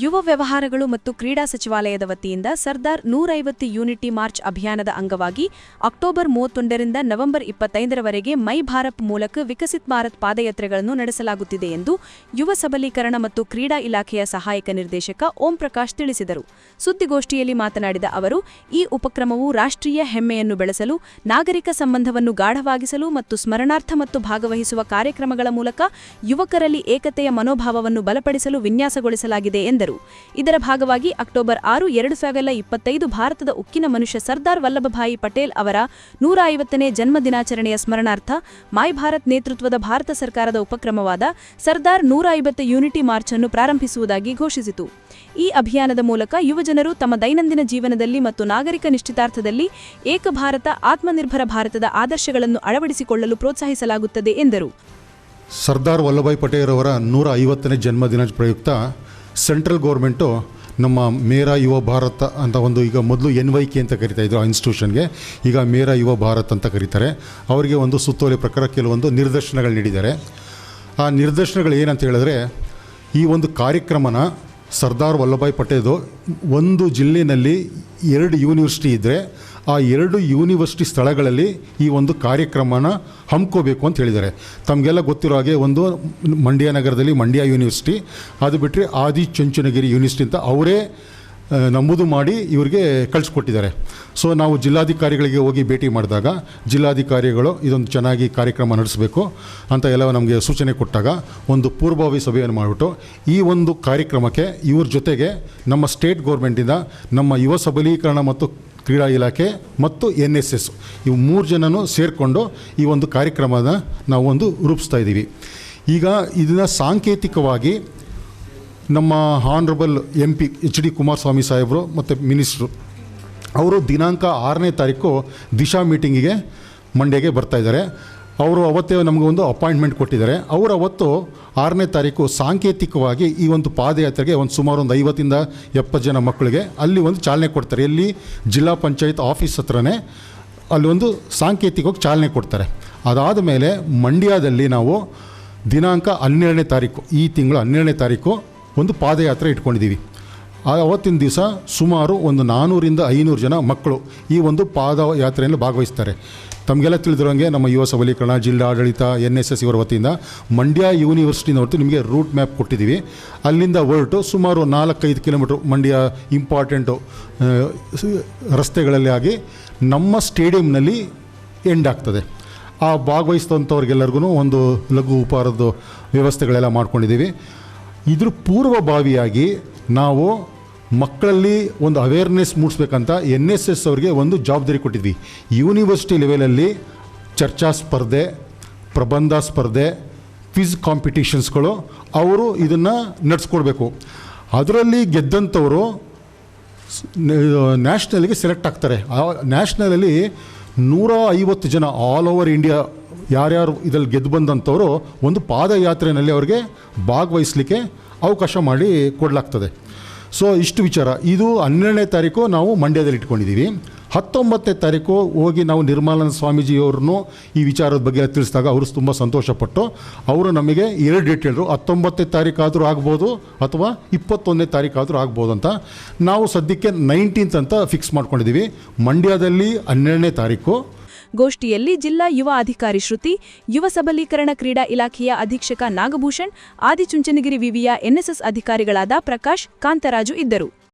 ಯುವ ವ್ಯವಹಾರಗಳು ಮತ್ತು ಕ್ರೀಡಾ ಸಚಿವಾಲಯದ ವತಿಯಿಂದ ಸರ್ದಾರ್ ನೂರೈವತ್ತು ಯೂನಿಟಿ ಮಾರ್ಚ್ ಅಭಿಯಾನದ ಅಂಗವಾಗಿ ಅಕ್ಟೋಬರ್ ಮೂವತ್ತೊಂದರಿಂದ ನವೆಂಬರ್ ಇಪ್ಪತ್ತೈದರವರೆಗೆ ಮೈ ಭಾರತ್ ಮೂಲಕ ವಿಕಸಿತ್ ಭಾರತ್ ಪಾದಯಾತ್ರೆಗಳನ್ನು ನಡೆಸಲಾಗುತ್ತಿದೆ ಎಂದು ಯುವ ಸಬಲೀಕರಣ ಮತ್ತು ಕ್ರೀಡಾ ಇಲಾಖೆಯ ಸಹಾಯಕ ನಿರ್ದೇಶಕ ಓಂ ಪ್ರಕಾಶ್ ತಿಳಿಸಿದರು. ಸುದ್ದಿಗೋಷ್ಠಿಯಲ್ಲಿ ಮಾತನಾಡಿದ ಅವರು, ಈ ಉಪಕ್ರಮವು ರಾಷ್ಟ್ರೀಯ ಹೆಮ್ಮೆಯನ್ನು ಬೆಳೆಸಲು, ನಾಗರಿಕ ಸಂಬಂಧವನ್ನು ಗಾಢವಾಗಿಸಲು ಮತ್ತು ಸ್ಮರಣಾರ್ಥ ಮತ್ತು ಭಾಗವಹಿಸುವ ಕಾರ್ಯಕ್ರಮಗಳ ಮೂಲಕ ಯುವಕರಲ್ಲಿ ಏಕತೆಯ ಮನೋಭಾವವನ್ನು ಬಲಪಡಿಸಲು ವಿನ್ಯಾಸಗೊಳಿಸಲಾಗಿದೆ ಎಂದರು. ಇದರ ಭಾಗವಾಗಿ ಅಕ್ಟೋಬರ್ ಆರು, ಎರಡು ಸಾವಿರದ ಇಪ್ಪತ್ತೈದು ಭಾರತದ ಉಕ್ಕಿನ ಮನುಷ್ಯ ಸರ್ದಾರ್ ವಲ್ಲಭಭಾಯಿ ಪಟೇಲ್ ಅವರ ನೂರ ಐವತ್ತನೇ ಜನ್ಮ ದಿನಾಚರಣೆಯ ಸ್ಮರಣಾರ್ಥ ಮೈ ಭಾರತ್ ನೇತೃತ್ವದ ಭಾರತ ಸರ್ಕಾರದ ಉಪಕ್ರಮವಾದ ಸರ್ದಾರ್ ನೂರ ಐವತ್ತು ಯೂನಿಟಿ ಮಾರ್ಚ್ ಅನ್ನು ಪ್ರಾರಂಭಿಸುವುದಾಗಿ ಘೋಷಿಸಿತು. ಈ ಅಭಿಯಾನದ ಮೂಲಕ ಯುವಜನರು ತಮ್ಮ ದೈನಂದಿನ ಜೀವನದಲ್ಲಿ ಮತ್ತು ನಾಗರಿಕ ನಿಶ್ಚಿತಾರ್ಥದಲ್ಲಿ ಏಕ ಭಾರತ, ಆತ್ಮನಿರ್ಭರ ಭಾರತದ ಆದರ್ಶಗಳನ್ನು ಅಳವಡಿಸಿಕೊಳ್ಳಲು ಪ್ರೋತ್ಸಾಹಿಸಲಾಗುತ್ತದೆ ಎಂದರು. ಸರ್ದಾರ್ ವಲ್ಲಭಾಯ್ ಪಟೇಲ್ ಅವರ ನೂರ ಐವತ್ತನೇ ಜನ್ಮದಿನ ಪ್ರಯುಕ್ತ ಸೆಂಟ್ರಲ್ ಗೌರ್ಮೆಂಟು ನಮ್ಮ ಮೇರಾ ಯುವ ಭಾರತ ಅಂತ ಒಂದು ಈಗ ಮೊದಲು ಎನ್ ವೈ ಕೆ ಅಂತ ಕರಿತಾ ಇದ್ರು ಆ ಇನ್ಸ್ಟಿಟ್ಯೂಷನ್ಗೆ, ಈಗ ಮೇರಾ ಯುವ ಭಾರತ್ ಅಂತ ಕರೀತಾರೆ. ಅವರಿಗೆ ಒಂದು ಸುತ್ತೋಲೆ ಪ್ರಕಾರ ಕೆಲವೊಂದು ನಿರ್ದೇಶನಗಳು ನೀಡಿದ್ದಾರೆ. ಆ ನಿರ್ದೇಶನಗಳು ಏನಂತ ಹೇಳಿದ್ರೆ, ಈ ಒಂದು ಕಾರ್ಯಕ್ರಮನ ಸರ್ದಾರ್ ವಲ್ಲಭಾಯ್ ಪಟೇಲ್ದು ಒಂದು ಜಿಲ್ಲೆಯಲ್ಲಿ ಎರಡು ಯೂನಿವರ್ಸಿಟಿ ಇದ್ದರೆ ಆ ಎರಡು ಯೂನಿವರ್ಸಿಟಿ ಸ್ಥಳಗಳಲ್ಲಿ ಈ ಒಂದು ಕಾರ್ಯಕ್ರಮನ ಹಮ್ಕೋಬೇಕು ಅಂತ ಹೇಳಿದ್ದಾರೆ. ತಮಗೆಲ್ಲ ಗೊತ್ತಿರೋ ಹಾಗೆ ಒಂದು ಮಂಡ್ಯ ನಗರದಲ್ಲಿ ಮಂಡ್ಯ ಯೂನಿವರ್ಸಿಟಿ, ಅದು ಬಿಟ್ಟರೆ ಆದಿ ಚುಂಚನಗಿರಿ ಯೂನಿವರ್ಸಿಟಿ ಅಂತ ಅವರೇ ನಂಬುದು ಮಾಡಿ ಇವರಿಗೆ ಕಳಿಸ್ಕೊಟ್ಟಿದ್ದಾರೆ. ಸೊ ನಾವು ಜಿಲ್ಲಾಧಿಕಾರಿಗಳಿಗೆ ಹೋಗಿ ಭೇಟಿ ಮಾಡಿದಾಗ ಜಿಲ್ಲಾಧಿಕಾರಿಗಳು ಇದೊಂದು ಚೆನ್ನಾಗಿ ಕಾರ್ಯಕ್ರಮ ನಡೆಸಬೇಕು ಅಂತ ಎಲ್ಲ ನಮಗೆ ಸೂಚನೆ ಕೊಟ್ಟಾಗ ಒಂದು ಪೂರ್ವಭಾವಿ ಸಭೆಯನ್ನು ಮಾಡಿಬಿಟ್ಟು ಈ ಒಂದು ಕಾರ್ಯಕ್ರಮಕ್ಕೆ ಇವ್ರ ಜೊತೆಗೆ ನಮ್ಮ ಸ್ಟೇಟ್ ಗೌರ್ಮೆಂಟಿಂದ ನಮ್ಮ ಯುವ ಸಬಲೀಕರಣ ಮತ್ತು ಕ್ರೀಡಾ ಇಲಾಖೆ ಮತ್ತು ಎನ್ ಎಸ್ ಎಸ್ ಇವು ಮೂರು ಜನನೂ ಸೇರಿಕೊಂಡು ಈ ಒಂದು ಕಾರ್ಯಕ್ರಮನ ನಾವು ಒಂದು ರೂಪಿಸ್ತಾ ಇದ್ದೀವಿ. ಈಗ ಇದನ್ನು ಸಾಂಕೇತಿಕವಾಗಿ ನಮ್ಮ honourable M P H D Kumaraswamy ಸಾಹೇಬರು ಮತ್ತು ಮಿನಿಸ್ಟ್ರು ಅವರು ದಿನಾಂಕ ಆರನೇ ತಾರೀಕು ದಿಶಾ ಮೀಟಿಂಗಿಗೆ ಮಂಡ್ಯಗೆ ಬರ್ತಾ ಇದ್ದಾರೆ. ಅವರು ಅವತ್ತೇ ಒಂದು ಅಪಾಯಿಂಟ್ಮೆಂಟ್ ಕೊಟ್ಟಿದ್ದಾರೆ. ಅವರು ಅವತ್ತು ಆರನೇ ತಾರೀಕು ಸಾಂಕೇತಿಕವಾಗಿ ಈ ಒಂದು ಪಾದಯಾತ್ರೆಗೆ ಒಂದು ಸುಮಾರು ಒಂದು ಐವತ್ತಿಂದ ಎಪ್ಪತ್ತು ಜನ ಮಕ್ಕಳಿಗೆ ಅಲ್ಲಿ ಒಂದು ಚಾಲನೆ ಕೊಡ್ತಾರೆ. ಎಲ್ಲಿ? ಜಿಲ್ಲಾ ಪಂಚಾಯತ್ ಆಫೀಸ್ ಹತ್ರನೇ ಅಲ್ಲಿ ಒಂದು ಸಾಂಕೇತಿಕವಾಗಿ ಚಾಲನೆ ಕೊಡ್ತಾರೆ. ಅದಾದ ಮೇಲೆ ಮಂಡ್ಯದಲ್ಲಿ ನಾವು ದಿನಾಂಕ ಹನ್ನೆರಡನೇ ತಾರೀಕು, ಈ ತಿಂಗಳು ಹನ್ನೆರಡನೇ ತಾರೀಕು ಒಂದು ಪಾದಯಾತ್ರೆ ಇಟ್ಕೊಂಡಿದ್ದೀವಿ. ಅವತ್ತಿನ ದಿವಸ ಸುಮಾರು ಒಂದು ನಾನ್ನೂರಿಂದ ಐನೂರು ಜನ ಮಕ್ಕಳು ಈ ಒಂದು ಪಾದಯಾತ್ರೆಯಲ್ಲಿ ಭಾಗವಹಿಸ್ತಾರೆ. ತಮಗೆಲ್ಲ ತಿಳಿದಿರೋಂಗೆ ನಮ್ಮ ಯುವ ಸಬಲೀಕರಣ ಜಿಲ್ಲಾ ಆಡಳಿತ ಎನ್ ಎಸ್ ಎಸ್ ಇವರ ವತಿಯಿಂದ ಮಂಡ್ಯ ಯೂನಿವರ್ಸಿಟಿನ ಹೊರತು ನಿಮಗೆ ರೂಟ್ ಮ್ಯಾಪ್ ಕೊಟ್ಟಿದ್ದೀವಿ. ಅಲ್ಲಿಂದ ಹೊರಟು ಸುಮಾರು ನಾಲ್ಕೈದು ಕಿಲೋಮೀಟ್ರ್ ಮಂಡ್ಯ ಇಂಪಾರ್ಟೆಂಟು ರಸ್ತೆಗಳಲ್ಲಿ ಆಗಿ ನಮ್ಮ ಸ್ಟೇಡಿಯಂನಲ್ಲಿ ಎಂಡ್ ಆಗ್ತದೆ. ಆ ಭಾಗವಹಿಸಿದಂಥವ್ರಿಗೆಲ್ಲರಿಗೂ ಒಂದು ಲಘು ಉಪಹಾರದ ವ್ಯವಸ್ಥೆಗಳೆಲ್ಲ ಮಾಡ್ಕೊಂಡಿದ್ದೀವಿ. ಇದ್ರ ಪೂರ್ವಭಾವಿಯಾಗಿ ನಾವು ಮಕ್ಕಳಲ್ಲಿ ಒಂದು ಅವೇರ್ನೆಸ್ ಮೂಡಿಸ್ಬೇಕಂತ ಎನ್ ಎಸ್ ಎಸ್ ಅವ್ರಿಗೆ ಒಂದು ಜವಾಬ್ದಾರಿ ಕೊಟ್ಟಿದ್ವಿ. ಯೂನಿವರ್ಸಿಟಿ ಲೆವೆಲಲ್ಲಿ ಚರ್ಚಾ ಸ್ಪರ್ಧೆ, ಪ್ರಬಂಧ ಸ್ಪರ್ಧೆ ಕ್ವಿಜ್ ಕಾಂಪಿಟೇಷನ್ಸ್ಗಳು ಅವರು ಇದನ್ನು ನಡೆಸ್ಕೊಡ್ಬೇಕು. ಅದರಲ್ಲಿ ಗೆದ್ದಂಥವರು ನ್ಯಾಷನಲ್ಗೆ ಸೆಲೆಕ್ಟ್ ಆಗ್ತಾರೆ. ಆ ನ್ಯಾಷನಲಲ್ಲಿ ನೂರ ಐವತ್ತು ಜನ ಆಲ್ ಓವರ್ ಇಂಡಿಯಾ ಯಾರ್ಯಾರು ಇದರಲ್ಲಿ ಗೆದ್ದು ಬಂದಂಥವರು ಒಂದು ಪಾದಯಾತ್ರೆಯಲ್ಲಿ ಅವ್ರಿಗೆ ಭಾಗವಹಿಸಲಿಕ್ಕೆ ಅವಕಾಶ ಮಾಡಿ ಕೊಡಲಾಗ್ತದೆ. ಸೊ ಇಷ್ಟು ವಿಚಾರ. ಇದು ಹನ್ನೆರಡನೇ ತಾರೀಕು ನಾವು ಮಂಡ್ಯದಲ್ಲಿ ಇಟ್ಕೊಂಡಿದ್ದೀವಿ. ಹತ್ತೊಂಬತ್ತನೇ ತಾರೀಕು ಹೋಗಿ ನಾವು ನಿರ್ಮಲಾನಂದ ಸ್ವಾಮೀಜಿಯವ್ರನ್ನೂ ಈ ವಿಚಾರದ ಬಗ್ಗೆ ತಿಳಿಸಿದಾಗ ಅವರು ತುಂಬ ಸಂತೋಷಪಟ್ಟು, ಅವರು ನಮಗೆ ಎರಡು ಡೇಟ್ ಹೇಳಿದ್ರು. ಹತ್ತೊಂಬತ್ತನೇ ತಾರೀಕಾದರೂ ಆಗ್ಬೋದು ಅಥವಾ ಇಪ್ಪತ್ತೊಂದನೇ ತಾರೀಕಾದರೂ ಆಗ್ಬೋದು ಅಂತ. ನಾವು ಸದ್ಯಕ್ಕೆ ನೈನ್ಟೀನ್ತ್ ಅಂತ ಫಿಕ್ಸ್ ಮಾಡ್ಕೊಂಡಿದ್ದೀವಿ. ಮಂಡ್ಯದಲ್ಲಿ ಹನ್ನೆರಡನೇ ತಾರೀಕು. ಗೋಷ್ಠಿಯಲ್ಲಿ ಜಿಲ್ಲಾ ಯುವ ಅಧಿಕಾರಿ ಶ್ರುತಿ, ಯುವ ಸಬಲೀಕರಣ ಕ್ರೀಡಾ ಇಲಾಖೆಯ ಅಧೀಕ್ಷಕ ನಾಗಭೂಷಣ್, ಆದಿಚುಂಚನಗಿರಿ ವಿವಿಯ ಎನ್ಎಸ್ಎಸ್ ಅಧಿಕಾರಿಗಳಾದ ಪ್ರಕಾಶ್, ಕಾಂತರಾಜು ಇದ್ದರು.